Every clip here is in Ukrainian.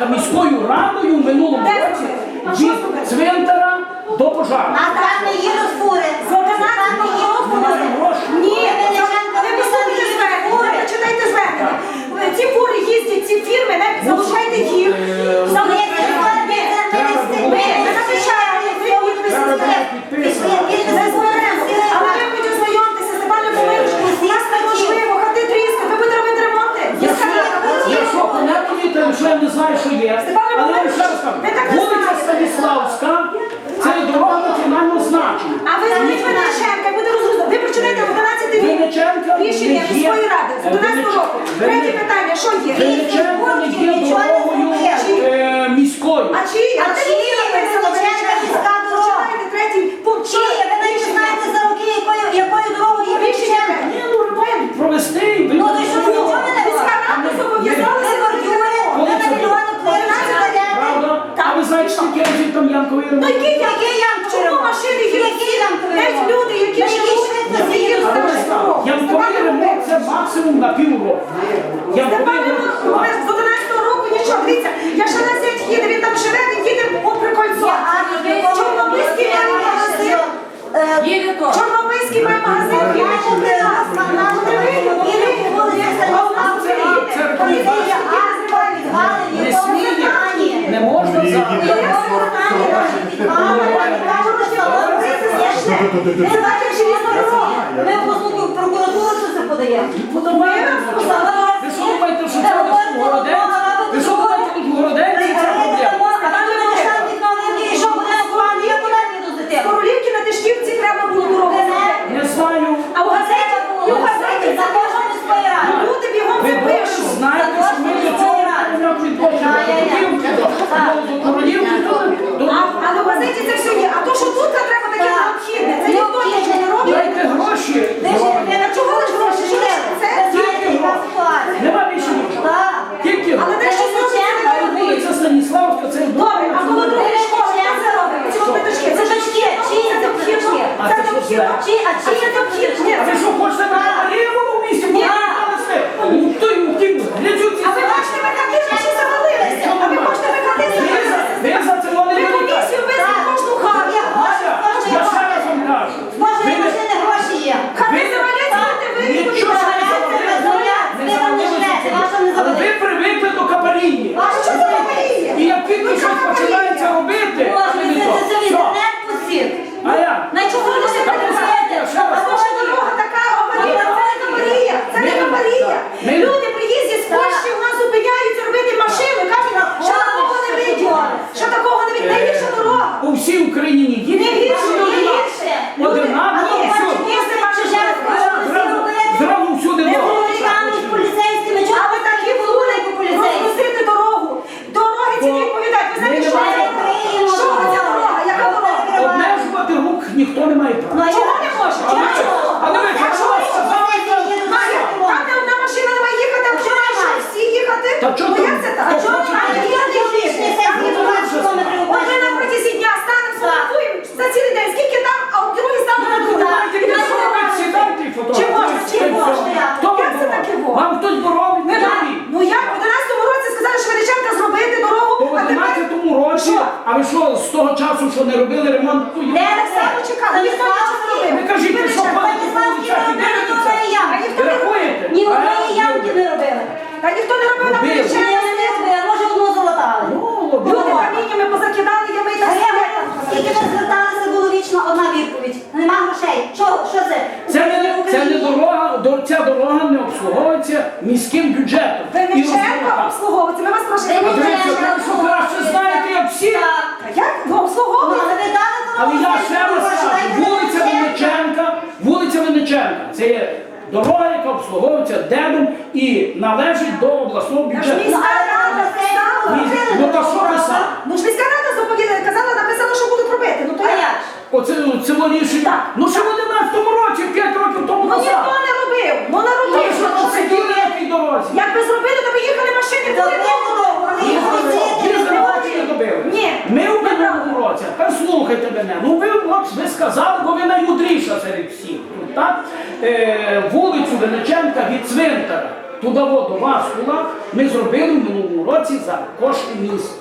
Мар'янка міською радою в минулому році від цвинтара до пожару. А там не є розбури. Там є розбури. Ні, ви писали звернення, ви починаєте звернення. Ці фури їздять, ці фірми, залишайте їх. максимум на півроку. Я повинен... Ми з 12 року нічого, дивіться, я ще на зять їде, він там живе, він їде у прикольцо. Чорнобильський має магазин. Е, Чорнобильський має магазин, я Не можна зараз що ви туди Ми дивитесь? Ми в послугу в прокуратуру це все подаємо. Ну, ви слухайте, що це в. Ви слухайте, тут городе, і це проблема. Королівки на Тишківці треба було робити. Не знаю. А в газеті усій Україні. Діти з того часу, що не робили ремонт. Не Олександр чекали, ніхто нічого не робив. Ви кажіть, що пані. Не робили ні одної ямки. Ніхто не. Ні одної ямки не робили. Та ніхто не робив нам більше. Ні, не робили, а може одну залатали. Люди каміннями позакидали, я ми так Скільки ми зверталися, було вічно одна відповідь. Нема грошей. Що, що це? Це не, це не дорога, до ця дорога не обслуговується міським бюджетом. Ви не обслуговується, ми вас прошу. Ви краще знаєте, як всі. Як ви обслуговуєте? Але я ще раз кажу, вулиця Винниченка, вулиця Винниченка, це є дорога, яка обслуговується ДЕБом і належить до обласного бюджету. ну та що писала? Ну ж міська рада заповіла, казала, написала, що будуть робити. Ну то як? Оце це було Ну що вони доця, тепер слухайте мене. Ну ви ви сказали, бо ви наймудріша серед всіх. Ну, так? Е, Вулицю Венеченка від цвинтара туди воду, вас тула, ми зробили в минулому році за кошти міста.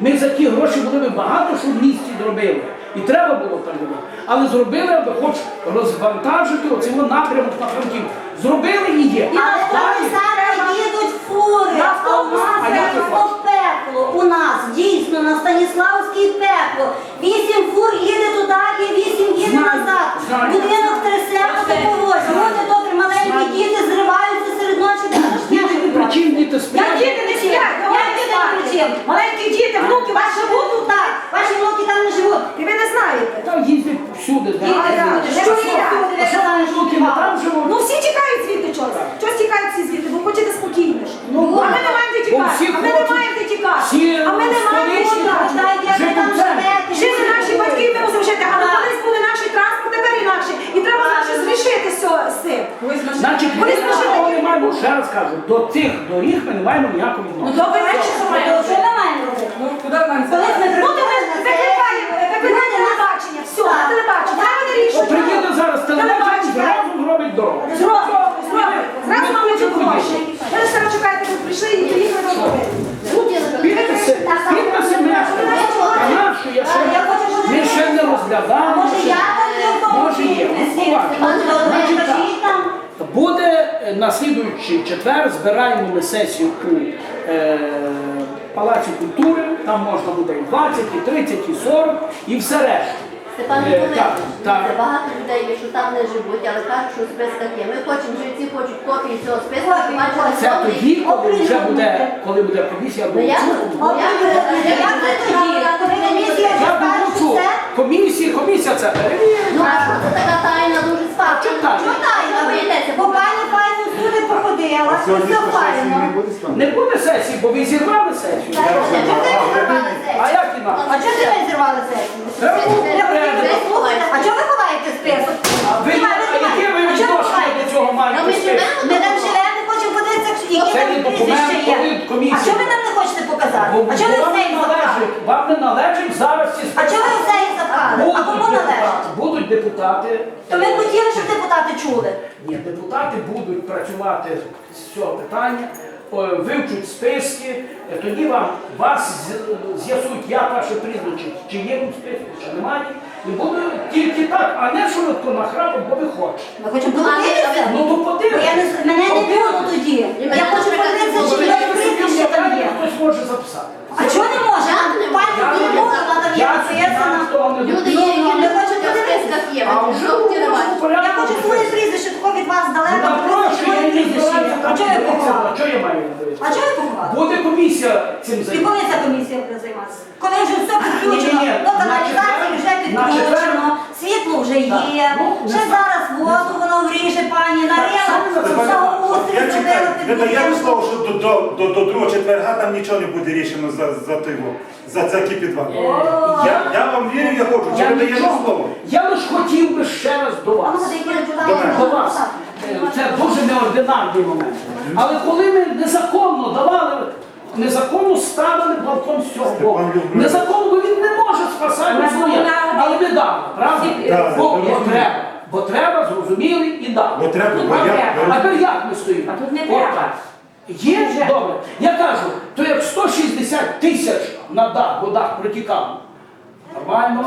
Ми за ті гроші були б багато, що в місті зробили. І треба було там робити. Але зробили, аби хоч розвантажити оцього напрямок на фронтів. Зробили і є. Але вони зараз їдуть фури, автомати, а А пекло. У нас дійсно на Станіславській пекло. Вісім фур їде туди і вісім їде назад. Будинок трясе по дорозі. Люди добрі, маленькі діти зриваються серед ночі. де Діти причин, діти Я діти не сплять, Я діти не причем. Маленькі діти, внуки, ваші тут так, ваші внуки там не живуть. І ви не знаєте. Та їздять всюди. да. Діти да. Що я? внуки не там живуть? Ну всі тікають звідти чогось. Чогось тікають всі звідти, бо хочете спокійніше. Ну, а ми не маємо де тікати. А ми не хочуть- маємо де тікати. Всі А ми не маємо столичні хочуть. Як ви там живете? Жили наші батьки, ми мусимо жити, але колись були наші транспорт, тепер і наші. І треба щось рішити з з цим. Значить, ми Вони до того не маємо, ще раз кажу, до цих доріг ми не маємо ніякого Ну відношення. добре, що маємо Що ми маємо робити? Ну, куди нам ми Ну то ми викликаємо, викликаємо телебачення, все, на телебачення. Треба не О, рішити. приїде зараз телебачення, зразу зробить дорогу. Зробимо, зробимо. Зразу Ми нам хочемо гроші. Ви зараз чекаєте, ви прийшли і приїхали до. Підписи, підписи ми а нашу, я ще, ми ще. Може я там не в тому Може є, ну, побачимо. Значить, так. Буде е, на слідуючий четвер, збираємо ми сесію у е, Палаці культури, там можна буде і 20, і 30, і 40, і все решта. Степан Е, Миколаївич, так, так. багато людей є, що там не живуть, але кажуть, що список є. Ми хочемо, жильці хочуть копії цього списку, щоб бачили, Це тоді, коли вже буде, коли буде комісія Ну, я- ви? долучу. я- я- я- я- я- я- я- комісія Я скаже долучу. все? Комісія, я- це я- я- а Сьогодні сесії не буде з Не буде сесії, бо ви зірвали сесію. Та чого ви зірвали А сесію? як інакше? А чого ви зірвали сесію? Треба було попередити. послухати, А чого ви ховаєте список? А ви, а яке ви чого ви відношення ховаєте до цього маєте? Ну, ми список? живемо Ми там живемо, не хочемо подивитися, які Це там документ, прізвища є. коли комісія. А чого ви нам не хочете показати? Бо А чого ви вам все не їх запхали? належить, вам не належить зараз ці А чого ви все їх запхали? А Будуть кому належить? Депутати. То ми хотіли, щоб депутати чули. Ні, депутати будуть працювати з цього питання, о, вивчуть списки, е, тоді вам вас з'ясують, як ваше прізвище, чи є в списку, чи немає. І буде тільки так, а не що ви то бо ви хочете. Ми хочемо Ну, подивитися. Ну то Бо я не, мене не було тоді. Я хочу подивитися, чи є прізвище там є. Хтось може записати. А чого не може? Не Пані може? Білбова, вона там є Я написана. не Люди є, які Ну, не ми хочуть хочемо в списках є. А Ви вже. Я хочу своє прізвище тако від вас далеко, Ну, прошу, я не прізвище. є. А чого я поховала? а чого я маю? А чого я поховала? Буде комісія цим І займатися. коли ця комісія буде займатися? Коли вже все підключено, Ні-ні-ні, до на каналізації вже на підключено, четвер- світло вже є, ну, не ще знаю. зараз воду воно вріже, пані, нарила, благоустрій Я чекаю, під ви даєте будинком. слово, що до, до, до, до другого четверга там нічого не буде рішено за, за, той, во- за це підвал. Я, я вам вірю, я хочу, чи Я ви даєте нічого. слово? Я лиш хотів би ще раз до А ну, вас. деякі депутати До. До вас. Е, Це дуже неординарний момент. Але коли ми незаконно давали, незаконно ставили балкон з цього боку. Степан Любомир. Незаконно, бо він не може спасати своє. Але ми дали, правда? Так, Бо, так, треба. Бо треба, зрозуміли і дали. Бо треба, бо я... А тепер як ми стоїмо? А тут не треба. Є Вже. добре. Я кажу, то як 160 тисяч на дах, бо дах протікав. Нормально.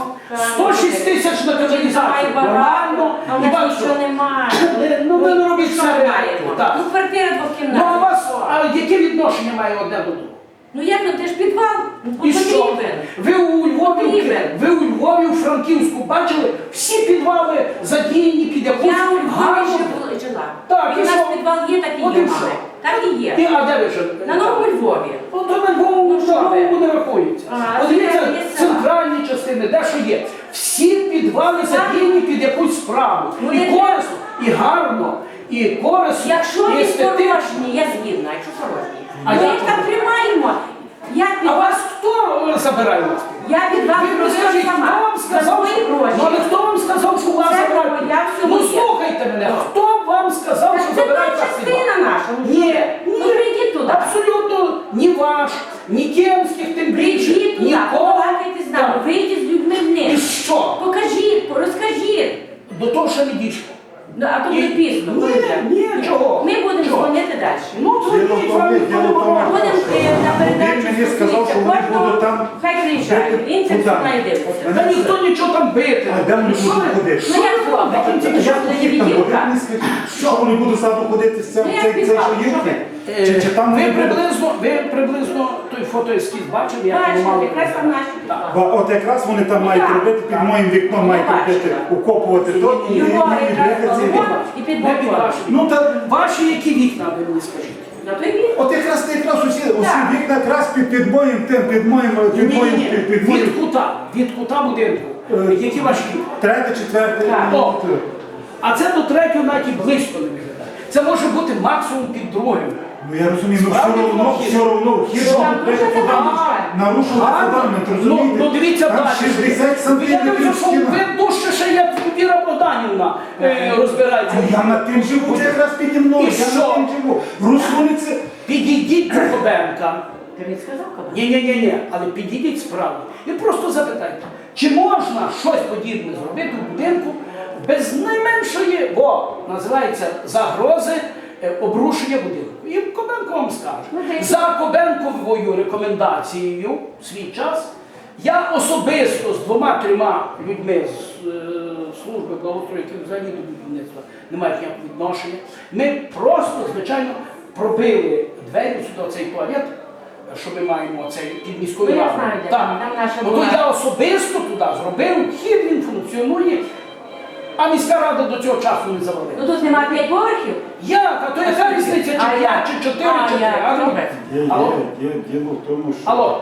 106 тисяч на каналізацію. Нормально. Але І бачу, нічого немає. Не- ну, ви не робіть все реально, так. Ну, квартира Ну а у двокімнатна. вас, а яке відношення має одне до другого? Ну як ну ти ж підвал? І що? Ви у Львові, Потрібен. ви у Львові, у Франківську бачили всі підвали задіяні під якусь Я у Львові гарну- ще була- жила. Так, і і у нас що? підвал є, так і От є, і мами. Так і є. Ти, а де ви живете? На Новому Львові. Ну, то на Львову, Ну, що на ви? Львову не рахується. А, Подивіться, це є села. центральні частини, де що є. Всі підвали задіяні під якусь справу. Ну, І не- корисно, і гарно, і корисно, Якщо і він естетично. порожній, я згідна, якщо порожній. А Ми їх там тримаємо. Я А підвал, вас хто е, забирає вас? я підвал Ви мені скажіть, хто сама. вам За сказав, свої що... Ну, але хто вам сказав, що вас Це забирають? моя Ну слухайте мене, хто вам сказав, Так що це та забирають вас частина наша. Ну, Ні, Ну ні, прийдіть туди. абсолютно ні ваш, ні кемських, тим більше, Прийдіть туди, нікого. побалакайте з нами, Так. вийдіть з людьми І вниз. що? Покажіть, розкажіть. До того ще не а то буде пізно. Ні, ні, чого? Ми будемо Чого? дзвонити далі. Ну, Діло в тому, вам діло в тому, поможе. Будемо е, на передачу Він мені сказав, що вони кожного, будуть там Хай приїжджає. бити Він це дивитися. Та ніхто нічого там бити. А де вони що будуть ви? ходити? Ну як зробить? Я Що хотів там ходити, відділка? не скажіть. Що вони будуть саду ходити з цим Ну, як цей цей підвал, що що юбки? Е, Чи, чи там ви вони приблизно, ви приблизно той фотоескіз бачили, як вони Бачите, мали. якраз там наші. Так. Ба- От якраз вони там мають так. робити, під моїм вікном мають робити, укопувати то і, і, і, Його і якраз бігати ці балкон вікна. і під Не під балкон. ваші. Ну та Ваші які вікна, ви мені скажіть? На той бік. от якраз якраз усі, усі Так. вікна якраз під, під моїм тим, під моїм, Ні, під ні, моїм, ні, під, під моїм. від кута, від кута будинку. Е, Які ваші вікна? Третє, четверте. Так. О. е, А це до третього навіть і близько не виглядає. Це може бути максимум під другим. Ну я розумію, ну все Справді одно, все одно, хід Що? вам фундамент, нарушувати Гарно. фундамент, Ну, розумієте? ну дивіться Там далі. 60 Я сантиметрів думаю, що стіна. ви дужче ще як Віра Богданівна е, розбирається. А я над тим живу, це якраз піді мною, І я що? над тим живу. Руслуниці, Підійдіть до Кобенка. Ти він сказав, коли? Ні, ні, ні, ні, але підійдіть справді і просто запитайте, чи можна щось подібне зробити в будинку без найменшої, бо називається загрози е, обрушення будинку. І Кобенко вам Ну, скаже. десь. За Кобенковою рекомендацією в свій час я особисто з двома-трьома людьми з е, служби благоустрою, які взагалі до будівництва не мають ніякого відношення, ми просто, звичайно, пробили двері сюди в цей туалет, що ми маємо цей під міською Ну, я радою. Так. там, там наша Ну, була. я особисто туди зробив, вхід він функціонує, а міська рада до цього часу не Ну тут немає п'ять поверхів. Як? А то яка різниця, чи А 5, як? чи 4, А чи 3? як? Добре. Є, є, Алло? є, діло в тому, що... Алло.